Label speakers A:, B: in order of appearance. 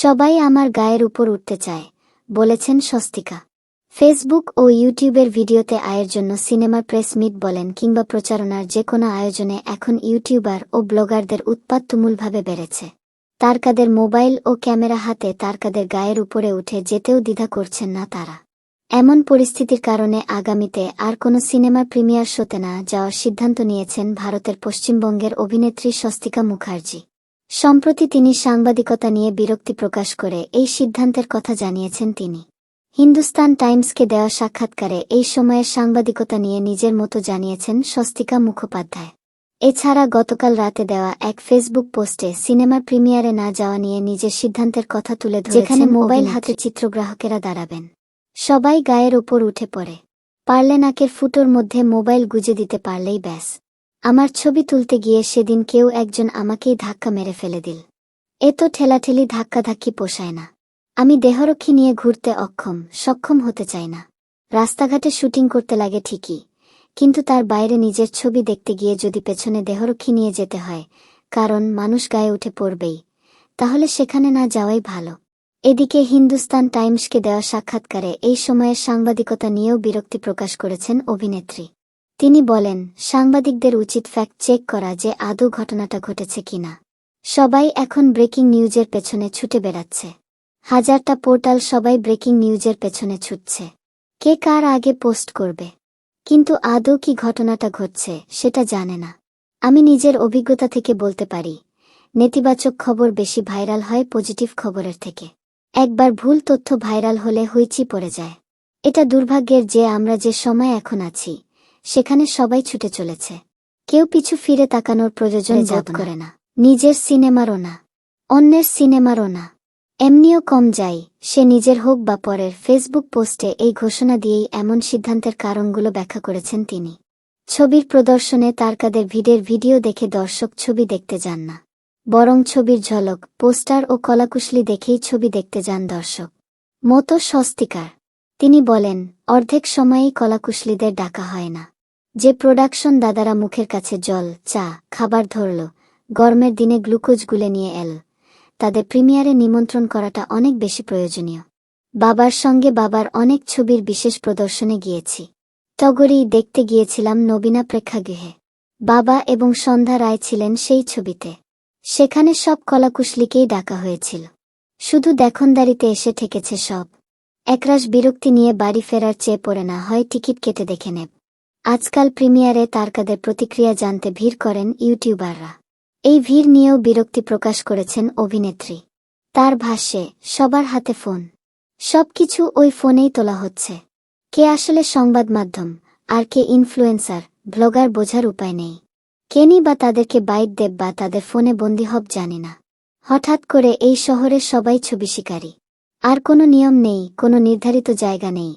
A: সবাই আমার গায়ের উপর উঠতে চায়, বলেছেন স্বস্তিকা। ফেসবুক ও ইউটিউবের ভিডিওতে আয়ের জন্য সিনেমার প্রেস মিট বলেন কিংবা প্রচারণার যে কোনো আয়োজনে এখন ইউটিউবার ও ব্লগারদের উৎপাত তুমুলভাবে বেড়েছে। তারকাদের মোবাইল ও ক্যামেরা হাতে তারকাদের গায়ের উপরে উঠে যেতেও দ্বিধা করছেন না তারা। এমন পরিস্থিতির কারণে আগামীতে আর কোনো সিনেমার প্রিমিয়ার শোতে না যাওয়ার সিদ্ধান্ত নিয়েছেন ভারতের পশ্চিমবঙ্গের অভিনেত্রী স্বস্তিকা মুখার্জি। সম্প্রতি তিনি সাংবাদিকতা নিয়ে বিরক্তি প্রকাশ করে এই সিদ্ধান্তের কথা জানিয়েছেন তিনি। হিন্দুস্তান টাইমসকে দেওয়া সাক্ষাৎকারে এই সময়ের সাংবাদিকতা নিয়ে নিজের মতো জানিয়েছেন স্বস্তিকা মুখোপাধ্যায়। এছাড়া গতকাল রাতে দেওয়া এক ফেসবুক পোস্টে সিনেমার প্রিমিয়ারে না যাওয়া নিয়ে নিজের সিদ্ধান্তের কথা তুলে যেখানে মোবাইল হাতে চিত্রগ্রাহকেরা দাঁড়াবেন। সবাই গায়ের ওপর উঠে পড়ে। পারলে নাকের ফুটোর মধ্যে মোবাইল গুজে দিতে পারলেই ব্যাস। আমার ছবি তুলতে গিয়ে সেদিন কেউ একজন আমাকেই ধাক্কা মেরে ফেলে দিল। এ তো ঠেলাঠেলি ধাক্কাধাক্কি পোষায় না। আমি দেহরক্ষী নিয়ে ঘুরতে অক্ষম, সক্ষম হতে চাই না। রাস্তাঘাটে শুটিং করতে লাগে ঠিকই, কিন্তু তার বাইরে নিজের ছবি দেখতে গিয়ে যদি পেছনে দেহরক্ষী নিয়ে যেতে হয়, কারণ মানুষ গায়ে উঠে পড়বেই, তাহলে সেখানে না যাওয়াই ভালো। এদিকে হিন্দুস্তান টাইমসকে দেওয়া সাক্ষাৎকারে এই সময়ের সাংবাদিকতা নিয়েও বিরক্তি প্রকাশ করেছেন অভিনেত্রী। তিনি বলেন, সাংবাদিকদের উচিত ফ্যাক্ট চেক করা যে আদৌ ঘটনাটা ঘটেছে কিনা। সবাই এখন ব্রেকিং নিউজের পেছনে ছুটে বেড়াচ্ছে। হাজারটা পোর্টাল সবাই ব্রেকিং নিউজের পেছনে ছুটছে। কে কার আগে পোস্ট করবে? কিন্তু আদৌ কি ঘটনাটা ঘটছে, সেটা জানে না। আমি নিজের অভিজ্ঞতা থেকে বলতে পারি, নেতিবাচক খবর বেশি ভাইরাল হয় পজিটিভ খবরের থেকে। একবার ভুল তথ্য ভাইরাল হলে হইচি পড়ে যায়। এটা দুর্ভাগ্যের যে আমরা যে সময় এখন আছি সেখানে সবাই ছুটে চলেছে। কেউ পিছু ফিরে তাকানোর প্রয়োজন বোধ করে না। নিজের সিনেমারও না। অন্যের সিনেমারও না। এমনিও কম যাই সে নিজের হোক বা পরের ফেসবুক পোস্টে এই ঘোষণা দিয়েই এমন সিদ্ধান্তের কারণগুলো ব্যাখ্যা করেছেন তিনি। ছবির প্রদর্শনে তারকাদের ভিডের ভিডিও দেখে দর্শক ছবি দেখতে যান না। বরং ছবির ঝলক পোস্টার ও কলাকুশলি দেখেই ছবি দেখতে যান দর্শক। মতো স্বস্তিকার। তিনি বলেন অর্ধেক সময়েই কলাকুশলীদের ডাকা হয় না। যে প্রোডাকশন দাদারা মুখের কাছে জল, চা, খাবার ধরল, গরমের দিনে গ্লুকোজ গুলে নিয়ে এল। তাদের প্রিমিয়ারে নিমন্ত্রণ করাটা অনেক বেশি প্রয়োজনীয়। বাবার সঙ্গে বাবার অনেক ছবির বিশেষ প্রদর্শনে গিয়েছি। টগরি দেখতে গিয়েছিলাম নবীনা প্রেক্ষাগৃহে। বাবা এবং সন্ধ্যা রায় ছিলেন সেই ছবিতে। সেখানে সব কলাকুশলিকেই ডাকা হয়েছিল। শুধু দেখনদারিতে এসে ঠেকেছে সব। একরাশ বিরক্তি নিয়ে বাড়ি ফেরার চেয়ে পড়ে না, হয় টিকিট কেটে দেখে নেব। আজকাল প্রিমিয়ারে তারকাদের প্রতিক্রিয়া জানতে ভিড় করেন ইউটিউবাররা। এই ভিড় নিয়েও বিরক্তি প্রকাশ করেছেন অভিনেত্রী। তার ভাষ্যে, সবার হাতে ফোন। সবকিছু ওই ফোনেই তোলা হচ্ছে। কে আসলে সংবাদ মাধ্যম, আর কে ইনফ্লুয়েন্সার, ব্লগার বোঝার উপায় নেই। কেনি বা তাদেরকে বাইট দেব বা তাদের ফোনে বন্দি হব জানি না। হঠাৎ করে এই শহরে সবাই ছবি শিকারী। আর কোনো নিয়ম নেই, কোনো নির্ধারিত জায়গা নেই।